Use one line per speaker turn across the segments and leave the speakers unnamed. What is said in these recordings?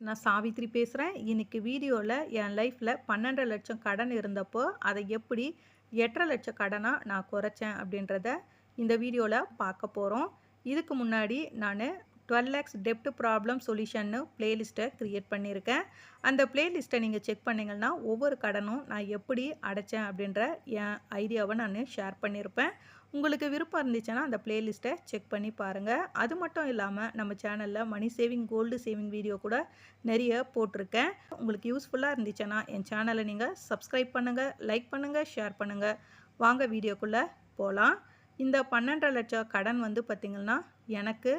நான் சாவித்ரி பேசுகிறேன் இன்றைக்கி வீடியோவில் என் லைஃப்பில் பன்னெண்டு லட்சம் கடன் இருந்தப்போ அதை எப்படி எட்டரை லட்சம் கடனாக நான் குறைச்சேன் அப்படின்றத இந்த வீடியோவில் பார்க்க போகிறோம் இதுக்கு முன்னாடி நான் டுவெல் லேக்ஸ் டெப்ட் ப்ராப்ளம் சொல்யூஷன்னு பிளேலிஸ்ட்டை க்ரியேட் பண்ணியிருக்கேன். அந்த பிளேலிஸ்ட்டை நீங்கள் செக் பண்ணிங்கன்னா ஒவ்வொரு கடனும் நான் எப்படி அடைச்சேன் அப்படின்ற என் ஐடியாவை நான் ஷேர் பண்ணியிருப்பேன். உங்களுக்கு விருப்பம் இருந்துச்சுன்னா அந்த பிளேலிஸ்ட்டை செக் பண்ணி பாருங்கள் அது மட்டும் இல்லாமல் நம்ம சேனலில் money saving gold saving video கூட நிறைய போட்டிருக்கேன். உங்களுக்கு யூஸ்ஃபுல்லாக இருந்துச்சுன்னா என் சேனலை நீங்கள் சப்ஸ்கிரைப் பண்ணுங்கள் லைக் பண்ணுங்கள் ஷேர் பண்ணுங்கள் வாங்க வீடியோக்குள்ளே போகலாம் இந்த பன்னெண்டரை லட்சம் கடன் வந்து பார்த்திங்கன்னா எனக்கு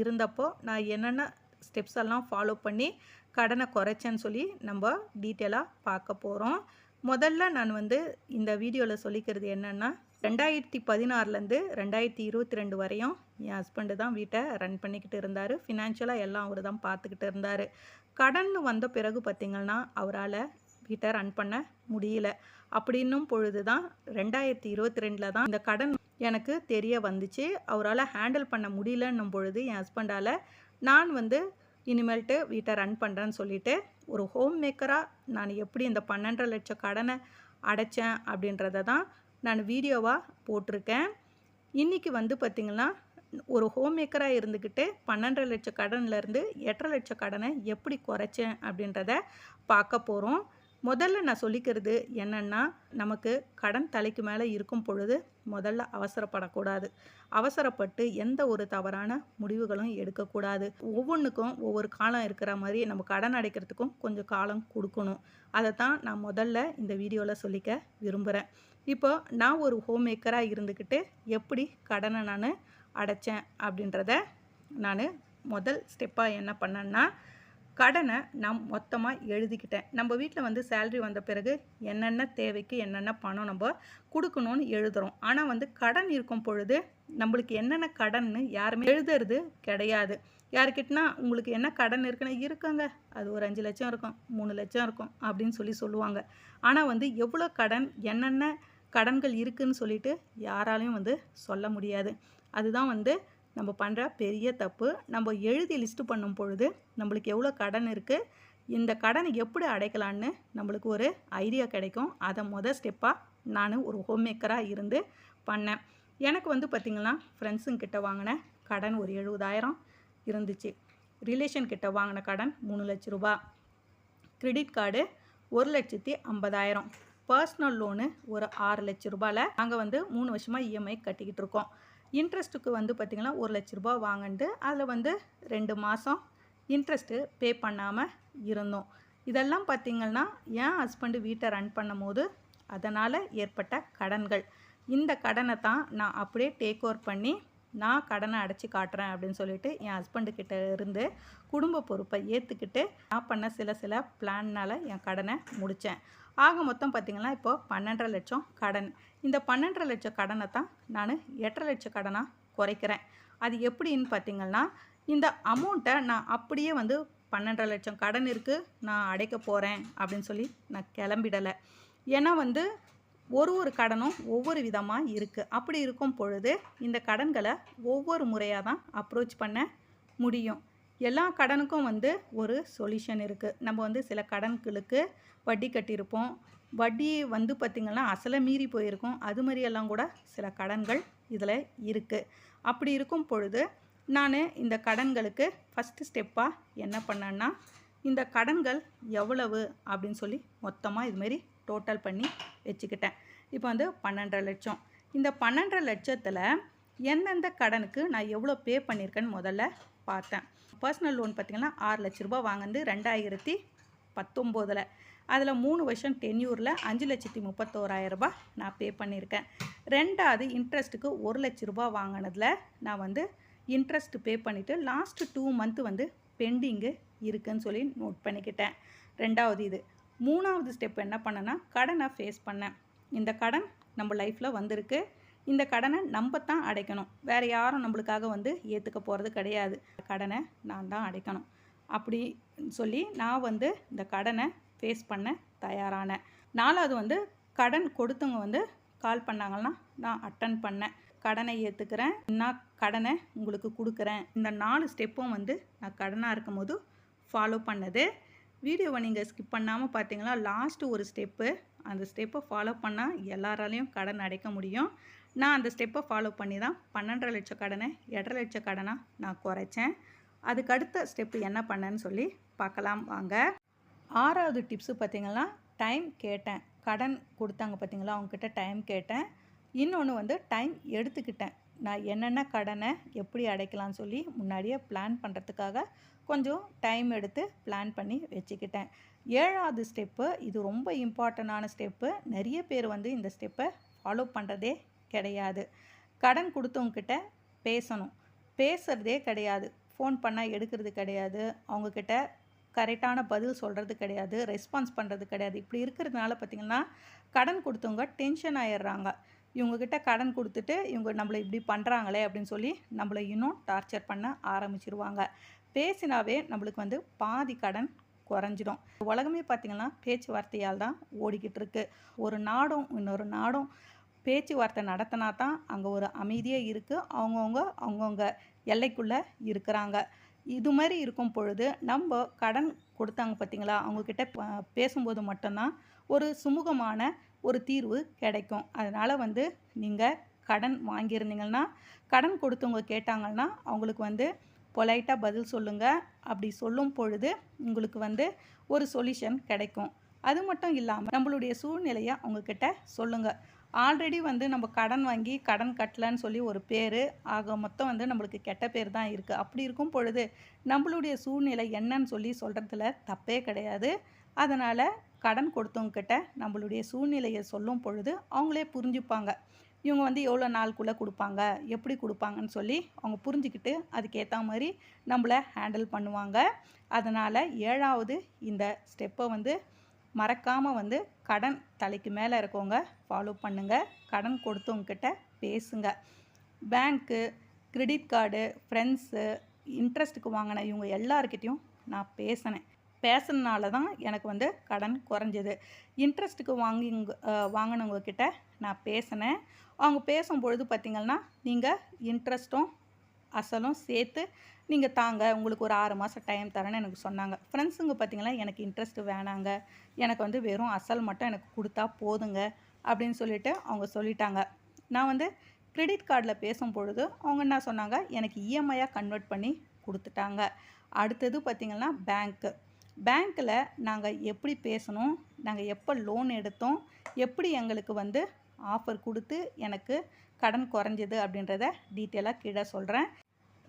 இருந்தப்போ நான் என்னென்ன ஸ்டெப்ஸ் எல்லாம் ஃபாலோ பண்ணி கடனை குறைச்சேன்னு சொல்லி நம்ம டீட்டெயிலாக பார்க்க போகிறோம் முதல்ல நான் வந்து இந்த வீடியோவில் சொல்லிக்கிறது என்னென்னா ரெண்டாயிரத்தி பதினாறுலேருந்து ரெண்டாயிரத்தி இருபத்தி ரெண்டு வரையும் என் ஹஸ்பண்டு தான் வீட்டை ரன் பண்ணிக்கிட்டு இருந்தார். ஃபினான்ஷியலாக எல்லாம் அவர் தான் பார்த்துக்கிட்டு இருந்தார். கடன் வந்த பிறகு பார்த்திங்கன்னா அவரால் வீட்டை ரன் பண்ண முடியல. அப்படின்னும் பொழுது தான் ரெண்டாயிரத்தி இருபத்தி ரெண்டில் தான் இந்த கடன் எனக்கு தெரிய வந்துச்சு. அவரால் ஹேண்டில் பண்ண முடியலன்னும் பொழுது என் ஹஸ்பண்டால் நான் வந்து இனிமேல்ட்டு வீட்டை ரன் பண்ணுறேன்னு சொல்லிட்டு ஒரு ஹோம் மேக்கராக நான் எப்படி இந்த பன்னெண்டரை லட்சம் கடனை அடைச்சேன் அப்படின்றத தான் நான் வீடியோவாக போட்டிருக்கேன். இன்றைக்கி வந்து பார்த்திங்கன்னா ஒரு ஹோம் மேக்கராக இருந்துக்கிட்டு பன்னெண்டரை லட்சம் கடன்லேருந்து எட்டரை லட்சம் கடனை எப்படி குறைச்சேன் அப்படின்றத பார்க்க போகிறோம் முதல்ல நான் சொல்லிக்கிறது என்னென்னா நமக்கு கடன் தலைக்கு மேலே இருக்கும் பொழுது முதல்ல அவசரப்படக்கூடாது. அவசரப்பட்டு எந்த ஒரு தவறான முடிவுகளும் எடுக்கக்கூடாது. ஒவ்வொன்றுக்கும் ஒவ்வொரு காலம் இருக்கிற மாதிரி நம்ம கடன் அடைக்கிறதுக்கும் கொஞ்சம் காலம் கொடுக்கணும். அதை தான் நான் முதல்ல இந்த வீடியோவில் சொல்லிக்க விரும்புகிறேன் இப்போ நான் ஒரு ஹோம் மேக்கராக இருந்துக்கிட்டு எப்படி கடனை நான் அடைச்சேன் அப்படின்றத நான் முதல் ஸ்டெப்பாக என்ன பண்ணேன்னா கடனை நான் மொத்தமாக எழுதிக்கிட்டேன். நம்ம வீட்டில் வந்து சேல்ரி வந்த பிறகு என்னென்ன தேவைக்கு என்னென்ன பணம் நம்ம கொடுக்கணும்னு எழுதுகிறோம் ஆனால் வந்து கடன் இருக்கும் பொழுது நம்மளுக்கு என்னென்ன கடன்னு யாருமே எழுதுறது கிடையாது. யாருக்கிட்டனா உங்களுக்கு என்ன கடன் இருக்குன்னு இருக்குங்க. அது ஒரு அஞ்சு லட்சம் இருக்கும் மூணு லட்சம் இருக்கும் அப்படின்னு சொல்லி சொல்லுவாங்க. ஆனால் வந்து எவ்வளோ கடன் என்னென்ன கடன்கள் இருக்குதுன்னு சொல்லிட்டு யாராலையும் வந்து சொல்ல முடியாது. அதுதான் வந்து நம்ம பண்ணுற பெரிய தப்பு. நம்ம எழுதி லிஸ்ட்டு பண்ணும் பொழுது நம்மளுக்கு எவ்வளோ கடன் இருக்குது இந்த கடனை எப்படி அடைக்கலான்னு நம்மளுக்கு ஒரு ஐடியா கிடைக்கும். அதை மொதல் ஸ்டெப்பாக நான் ஒரு ஹோம் மேக்கராக இருந்து பண்ணேன். எனக்கு வந்து பார்த்திங்கன்னா ஃப்ரெண்ட்ஸுங்கிட்ட வாங்கின கடன் ஒரு எழுபதாயிரம் இருந்துச்சு. ரிலேஷன் கிட்ட வாங்கின கடன் மூணு லட்ச ரூபா. கிரெடிட் கார்டு ஒரு லட்சத்தி ஐம்பதாயிரம். பர்சனல் லோனு ஒரு ஆறு லட்ச ரூபாயில் நாங்கள் வந்து மூணு வருஷமாக இஎம்ஐ கட்டிக்கிட்டு இருக்கோம். இன்ட்ரெஸ்ட்டுக்கு வந்து பார்த்திங்கன்னா ஒரு லட்ச ரூபா வாங்கிட்டு அதில் வந்து ரெண்டு மாதம் இன்ட்ரெஸ்ட்டு பே பண்ணாமல் இருந்தோம். இதெல்லாம் பார்த்திங்கன்னா என் ஹஸ்பண்டு வீட்டை ரன் பண்ணும் போது அதனால் ஏற்பட்ட கடன்கள். இந்த கடனை தான் நான் அப்படியே டேக் ஓவர் பண்ணி நான் கடனை அடைச்சி காட்டுறேன் அப்படின்னு சொல்லிட்டு என் ஹஸ்பண்டுக்கிட்ட இருந்து குடும்ப பொறுப்பை ஏற்றுக்கிட்டு நான் பண்ண சில சில பிளான்னால் என் கடனை முடித்தேன் ஆக மொத்தம் பார்த்திங்கன்னா இப்போது பன்னெண்டரை லட்சம் கடன். இந்த பன்னெண்டரை லட்சம் கடனை தான் நான் எட்டரை லட்சம் கடனாக குறைக்கிறேன். அது எப்படின்னு பார்த்திங்கன்னா இந்த அமௌண்ட்டை நான் அப்படியே வந்து பன்னெண்டரை லட்சம் கடன் இருக்குது நான் அடைக்க போகிறேன் அப்படின்னு சொல்லி நான் கிளம்பிடலை. ஏன்னா வந்து ஒரு ஒரு கடனும் ஒவ்வொரு விதமாக இருக்குது அப்படி இருக்கும் பொழுது இந்த கடன்களை ஒவ்வொரு முறையாக தான் அப்ரோச் பண்ண முடியும். எல்லா கடனுக்கும் வந்து ஒரு சொல்யூஷன் இருக்குது நம்ம வந்து சில கடன்களுக்கு வட்டி கட்டியிருப்போம். வட்டி வந்து பார்த்திங்கன்னா அசலை மீறி போயிருக்கும். அது மாதிரியெல்லாம் கூட சில கடன்கள் இதில் இருக்குது அப்படி இருக்கும் பொழுது நான் இந்த கடன்களுக்கு ஃபஸ்ட்டு ஸ்டெப்பாக என்ன பண்ணேன்னா இந்த கடன்கள் எவ்வளவு அப்படின்னு சொல்லி மொத்தமாக இதுமாரி டோட்டல் பண்ணி வச்சுக்கிட்டேன். இப்போ வந்து பன்னெண்டரை லட்சம். இந்த பன்னெண்டரை லட்சத்தில் எந்தெந்த கடனுக்கு நான் எவ்வளோ பே பண்ணியிருக்கேன்னு முதல்ல பார்த்தேன். பர்சனல் லோன் பார்த்திங்கன்னா ஆறு லட்ச ரூபா வாங்கினது ரெண்டாயிரத்தி பத்தொம்போதில். அதில் மூணு வருஷம் டென்யூரில் அஞ்சு லட்சத்தி முப்பத்தோராயிரரூபா நான் பே பண்ணியிருக்கேன். ரெண்டாவது இன்ட்ரெஸ்ட்டுக்கு ஒரு லட்ச ரூபா வாங்கினதில் நான் வந்து இன்ட்ரெஸ்ட் பே பண்ணிவிட்டு லாஸ்ட்டு டூ மந்த்து வந்து பெண்டிங்கு இருக்குதுன்னு சொல்லி நோட் பண்ணிக்கிட்டேன். ரெண்டாவது இது. மூணாவது ஸ்டெப் என்ன பண்ணேன்னா கடனை ஃபேஸ் பண்ணேன். இந்த கடன் நம்ம லைஃப்பில் வந்திருக்கு. இந்த கடனை நம்ம தான் அடைக்கணும். வேறு யாரும் நம்மளுக்காக வந்து ஏற்றுக்க போகிறது கிடையாது. கடனை நான் தான் அடைக்கணும். அப்படி சொல்லி நான் வந்து இந்த கடனை ஃபேஸ் பண்ண தயாரானேன். நாலாவது வந்து கடன் கொடுத்தவங்க வந்து கால் பண்ணாங்கன்னா நான் அட்டன் பண்ணேன். கடனை ஏற்றுக்கிறேன் நான் கடனை உங்களுக்கு கொடுக்குறேன். இந்த நாலு ஸ்டெப்பும் வந்து நான் கடனாக இருக்கும்போது ஃபாலோ பண்ணது. வீடியோவை நீங்கள் ஸ்கிப் பண்ணாமல் பார்த்தீங்கன்னா லாஸ்ட்டு ஒரு ஸ்டெப்பு அந்த ஸ்டெப்பை ஃபாலோ பண்ணால் எல்லாராலையும் கடன் அடைக்க முடியும். நான் அந்த ஸ்டெப்பை ஃபாலோ பண்ணி தான் பன்னெண்டரை லட்சம் கடனை எட்டரை லட்சம் கடனாக நான் குறைச்சேன். அதுக்கு அடுத்த ஸ்டெப்பு என்ன பண்ணேன்னு சொல்லி பார்க்கலாம் வாங்க. ஆறாவது டிப்ஸு பார்த்திங்கன்னா டைம் கேட்டேன். கடன் கொடுத்தாங்க பார்த்தீங்களா அவங்கக்கிட்ட டைம் கேட்டேன். இன்னொன்று வந்து டைம் எடுத்துக்கிட்டேன். நான் என்னென்ன கடனை எப்படி அடைக்கலாம்னு சொல்லி முன்னாடியே பிளான் பண்ணுறதுக்காக கொஞ்சம் டைம் எடுத்து பிளான் பண்ணி வச்சுக்கிட்டேன். ஏழாவது ஸ்டெப்பு இது ரொம்ப இம்பார்ட்டண்டான ஸ்டெப்பு நிறைய பேர் வந்து இந்த ஸ்டெப்பை ஃபாலோ பண்ணுறதே கிடையாது. கடன் கொடுத்தவங்கக்கிட்ட பேசணும். பேசுகிறதே கிடையாது. ஃபோன் பண்ணால் எடுக்கிறது கிடையாது. அவங்கக்கிட்ட கரெக்டான பதில் சொல்கிறது கிடையாது. ரெஸ்பான்ஸ் பண்ணுறது கிடையாது. இப்படி இருக்கிறதுனால பார்த்திங்கன்னா கடன் கொடுத்தவங்க டென்ஷன் ஆயிடுறாங்க. இவங்கக்கிட்ட கடன் கொடுத்துட்டு இவங்க நம்மளை இப்படி பண்ணுறாங்களே அப்படின்னு சொல்லி நம்மளை இன்னும் டார்ச்சர் பண்ண ஆரம்பிச்சிருவாங்க. பேசினாவே நம்மளுக்கு வந்து பாதி கடன் குறைஞ்சிடும். உலகமே பார்த்திங்கன்னா பேச்சுவார்த்தையால் தான் ஓடிக்கிட்டு இருக்கு. ஒரு நாடும் இன்னொரு நாடும் பேச்சுவார்த்தை நடத்தினா தான் அங்கே ஒரு அமைதியே இருக்குது அவங்கவுங்க அவங்கவுங்க எல்லைக்குள்ளே இருக்கிறாங்க. இது மாதிரி இருக்கும் பொழுது நம்ம கடன் கொடுத்தாங்க பார்த்தீங்களா? அவங்கக்கிட்ட பேசும்போது மட்டும்தான் ஒரு சுமூகமான ஒரு தீர்வு கிடைக்கும். அதனால் வந்து நீங்கள் கடன் வாங்கியிருந்தீங்கன்னா கடன் கொடுத்தவங்க கேட்டாங்கன்னா அவங்களுக்கு வந்து பொலைட்டாக பதில் சொல்லுங்கள் அப்படி சொல்லும் பொழுது உங்களுக்கு வந்து ஒரு சொல்யூஷன் கிடைக்கும். அது மட்டும் இல்லாமல் நம்மளுடைய சூழ்நிலையை அவங்கக்கிட்ட சொல்லுங்கள் ஆல்ரெடி வந்து நம்ம கடன் வாங்கி கடன் கட்டலன்னு சொல்லி ஒரு பேர் ஆக மொத்தம் வந்து நம்மளுக்கு கெட்ட பேர் தான் இருக்குது அப்படி இருக்கும் பொழுது நம்மளுடைய சூழ்நிலை என்னன்னு சொல்லி சொல்கிறதுல தப்பே கிடையாது. அதனால் கடன் கொடுத்தவங்கக்கிட்ட நம்மளுடைய சூழ்நிலையை சொல்லும் பொழுது அவங்களே புரிஞ்சுப்பாங்க. இவங்க வந்து எவ்வளோ நாளுக்குள்ளே கொடுப்பாங்க எப்படி கொடுப்பாங்கன்னு சொல்லி அவங்க புரிஞ்சுக்கிட்டு அதுக்கேற்ற மாதிரி நம்மளை ஹேண்டில் பண்ணுவாங்க. அதனால் ஏழாவது இந்த ஸ்டெப்பை வந்து மறக்காமல் வந்து கடன் தலைக்கு மேலே இருக்கவங்க ஃபாலோ பண்ணுங்கள் கடன் கொடுத்தவங்கக்கிட்ட பேசுங்க. பேங்க்கு கிரெடிட் கார்டு ஃப்ரெண்ட்ஸு இன்ட்ரெஸ்ட்டுக்கு வாங்கின இவங்க எல்லாருக்கிட்டேயும் நான் பேசினேன். பேசுனனால தான் எனக்கு வந்து கடன் குறைஞ்சது. இன்ட்ரெஸ்ட்டுக்கு வாங்கி வாங்கினவங்கக்கிட்ட நான் பேசினேன். அவங்க பேசும்பொழுது பார்த்திங்கன்னா நீங்கள் இன்ட்ரெஸ்ட்டும் அசலும் சேர்த்து நீங்கள் தாங்க உங்களுக்கு ஒரு ஆறு மாதம் டைம் தரேன்னு எனக்கு சொன்னாங்க. ஃப்ரெண்ட்ஸுங்க பார்த்தீங்கன்னா எனக்கு இன்ட்ரெஸ்ட் வேணாங்க. எனக்கு வந்து வெறும் அசல் மட்டும் எனக்கு கொடுத்தா போதுங்க அப்படின்னு சொல்லிட்டு அவங்க சொல்லிட்டாங்க. நான் வந்து கிரெடிட் கார்டில் பேசும்பொழுது அவங்க என்ன சொன்னாங்க எனக்கு இஎம்ஐயாக கன்வெர்ட் பண்ணி கொடுத்துட்டாங்க. அடுத்தது பார்த்திங்கன்னா பேங்க்கு. பேங்க்கில் நாங்கள் எப்படி பேசணும் நாங்கள் எப்போ லோன் எடுத்தோம் எப்படி எங்களுக்கு வந்து ஆஃபர் கொடுத்து எனக்கு கடன் குறைஞ்சது அப்படின்றத டீட்டெயிலாக கீழே சொல்கிறேன்.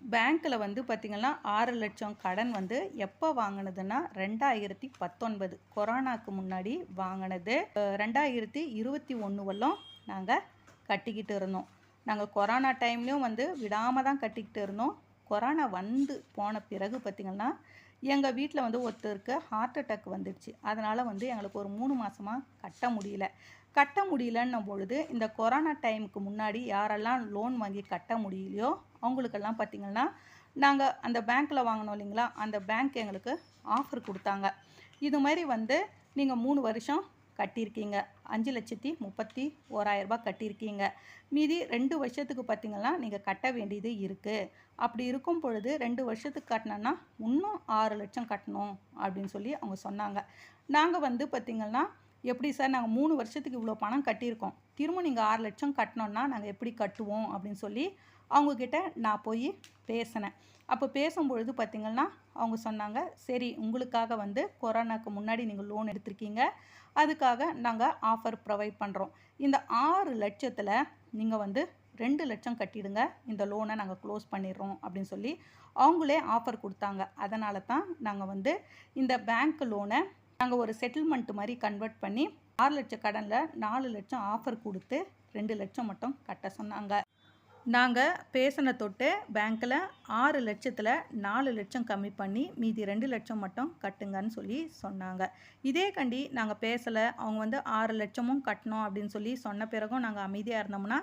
பேங்க்கில் வந்து பார்த்திங்கன்னா ஆறு லட்சம் கடன் வந்து எப்போ வாங்கினதுன்னா ரெண்டாயிரத்தி பத்தொன்பது கொரோனாக்கு முன்னாடி வாங்கினது. ரெண்டாயிரத்தி இருபத்தி ஒன்று வரலும் நாங்கள் கட்டிக்கிட்டு இருந்தோம். நாங்கள் கொரோனா டைம்லேயும் வந்து விடாமல் தான் கட்டிக்கிட்டு இருந்தோம். கொரோனா வந்து போன பிறகு பார்த்திங்கன்னா எங்கள் வீட்டில் வந்து ஒருத்தருக்கு ஹார்ட் அட்டாக் வந்துடுச்சு. அதனால் வந்து எங்களுக்கு ஒரு மூணு மாதமாக கட்ட முடியல. கட்ட முடியலன்னும் பொழுது இந்த கொரோனா டைமுக்கு முன்னாடி யாரெல்லாம் லோன் வாங்கி கட்ட முடியலையோ அவங்களுக்கெல்லாம் பார்த்திங்கன்னா நாங்கள் அந்த பேங்க்கில் வாங்கினோம் இல்லைங்களா? அந்த பேங்க் எங்களுக்கு ஆஃபர் கொடுத்தாங்க. இது மாதிரி வந்து நீங்கள் மூணு வருஷம் கட்டியிருக்கீங்க. அஞ்சு லட்சத்தி முப்பத்தி ஓராயிரரூபா கட்டியிருக்கீங்க. மீதி ரெண்டு வருஷத்துக்கு பார்த்தீங்கன்னா நீங்கள் கட்ட வேண்டியது இருக்குது அப்படி இருக்கும் பொழுது ரெண்டு வருஷத்துக்கு கட்டினோன்னா இன்னும் ஆறு லட்சம் கட்டணும் அப்படின்னு சொல்லி அவங்க சொன்னாங்க. நாங்கள் வந்து பார்த்திங்கன்னா எப்படி சார் நாங்கள் மூணு வருஷத்துக்கு இவ்வளோ பணம் கட்டியிருக்கோம். திரும்ப நீங்கள் ஆறு லட்சம் கட்டினோன்னா நாங்கள் எப்படி கட்டுவோம் அப்படின்னு சொல்லி அவங்கக்கிட்ட நான் போய் பேசினேன். அப்போ பேசும்பொழுது பார்த்திங்கன்னா அவங்க சொன்னாங்க சரி உங்களுக்காக வந்து கொரோனாக்கு முன்னாடி நீங்கள் லோன் எடுத்திருக்கீங்க. அதுக்காக நாங்கள் ஆஃபர் ப்ரொவைட் பண்ணுறோம் இந்த ஆறு லட்சத்தில் நீங்கள் வந்து ரெண்டு லட்சம் கட்டிடுங்க. இந்த லோனை நாங்கள் க்ளோஸ் பண்ணிடுறோம் அப்படின்னு சொல்லி அவங்களே ஆஃபர் கொடுத்தாங்க. அதனால தான் நாங்கள் வந்து இந்த பேங்க் லோனை நாங்கள் ஒரு செட்டில்மெண்ட் மாதிரி கன்வெர்ட் பண்ணி ஆறு லட்சம் கடனில் நாலு லட்சம் ஆஃபர் கொடுத்து ரெண்டு லட்சம் மட்டும் கட்ட சொன்னாங்க. நாங்கள் பேசின தொட்டு பேங்க்கில் ஆறு லட்சத்தில் நாலு லட்சம் கம்மி பண்ணி மீதி ரெண்டு லட்சம் மட்டும் கட்டுங்கன்னு சொல்லி சொன்னாங்க. இதே கண்டி நாங்கள் பேசலை. அவங்க வந்து ஆறு லட்சமும் கட்டணும் அப்படின்னு சொல்லி சொன்ன பிறகும் நாங்கள் அமைதியாக இருந்தோம்னா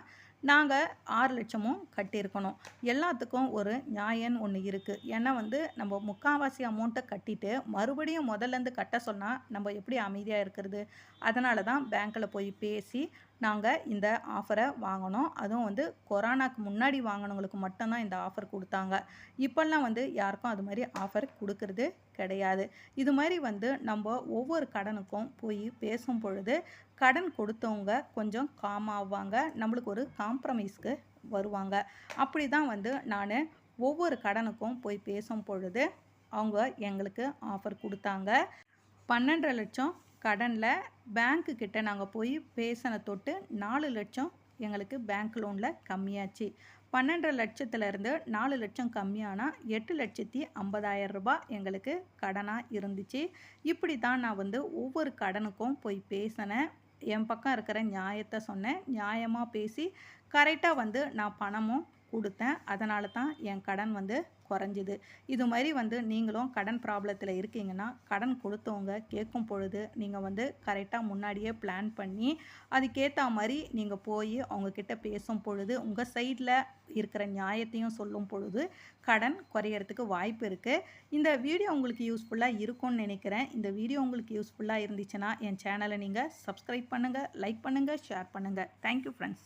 நாங்கள் ஆறு லட்சமும் கட்டியிருக்கணும். எல்லாத்துக்கும் ஒரு நியாயம்னு ஒன்று இருக்குது ஏன்னா வந்து நம்ம முக்கால்வாசி அமௌண்ட்டை கட்டிட்டு மறுபடியும் முதல்லேருந்து கட்ட சொன்னால் நம்ம எப்படி அமைதியாக இருக்கிறது? அதனால தான் பேங்க்கில் போய் பேசி நாங்கள் இந்த ஆஃபரை வாங்கினோம் அதுவும் வந்து கொரோனாக்கு முன்னாடி வாங்கினவங்களுக்கு மட்டும்தான் இந்த ஆஃபர் கொடுத்தாங்க. இப்போல்லாம் வந்து யாருக்கும் அது மாதிரி ஆஃபர் கொடுக்கறது கிடையாது. இது மாதிரி வந்து நம்ம ஒவ்வொரு கடனுக்கும் போய் பேசும் பொழுது கடன் கொடுத்தவங்க கொஞ்சம் காம் ஆவாங்க. நம்மளுக்கு ஒரு காம்ப்ரமைஸ்க்கு வருவாங்க. அப்படி தான் வந்து நான் ஒவ்வொரு கடனுக்கும் போய் பேசும் பொழுது அவங்க எங்களுக்கு ஆஃபர் கொடுத்தாங்க. பன்னெண்டரை லட்சம் கடனில் பேங்க்கு கிட்ட நாங்கள் போய் பேசின தொட்டு நாலு லட்சம் எங்களுக்கு பேங்க் லோனில் கம்மியாச்சு. பன்னெண்டரை லட்சத்துலேருந்து நாலு லட்சம் கம்மியானால் எட்டு லட்சத்தி ஐம்பதாயிரம் ரூபாய் எங்களுக்கு கடனாக இருந்துச்சு. இப்படி தான் நான் வந்து ஒவ்வொரு கடனுக்கும் போய் பேசினேன். என் பக்கம் இருக்கிற நியாயத்தை சொன்னேன். நியாயமாக பேசி கரெக்டாக வந்து நான் பணமும் கொடுத்தேன். அதனால தான் என் கடன் வந்து குறைஞ்சிது. இது மாதிரி வந்து நீங்களும் கடன் ப்ராப்ளத்தில் இருக்கீங்கன்னா கடன் கொடுத்தவங்க கேட்கும் பொழுது நீங்கள் வந்து கரெக்டாக முன்னாடியே பிளான் பண்ணி அதுக்கேற்ற மாதிரி நீங்கள் போய் அவங்கக்கிட்ட பேசும் பொழுது உங்கள் சைடில் இருக்கிற நியாயத்தையும் சொல்லும் பொழுது கடன் குறையறதுக்கு வாய்ப்பு இருக்குது இந்த வீடியோ உங்களுக்கு யூஸ்ஃபுல்லாக இருக்கும்னு நினைக்கிறேன். இந்த வீடியோ உங்களுக்கு யூஸ்ஃபுல்லாக இருந்துச்சுன்னா என் சேனலை நீங்கள் சப்ஸ்கிரைப் பண்ணுங்கள் லைக் பண்ணுங்கள் ஷேர் பண்ணுங்கள் தேங்க்யூ ஃப்ரெண்ட்ஸ்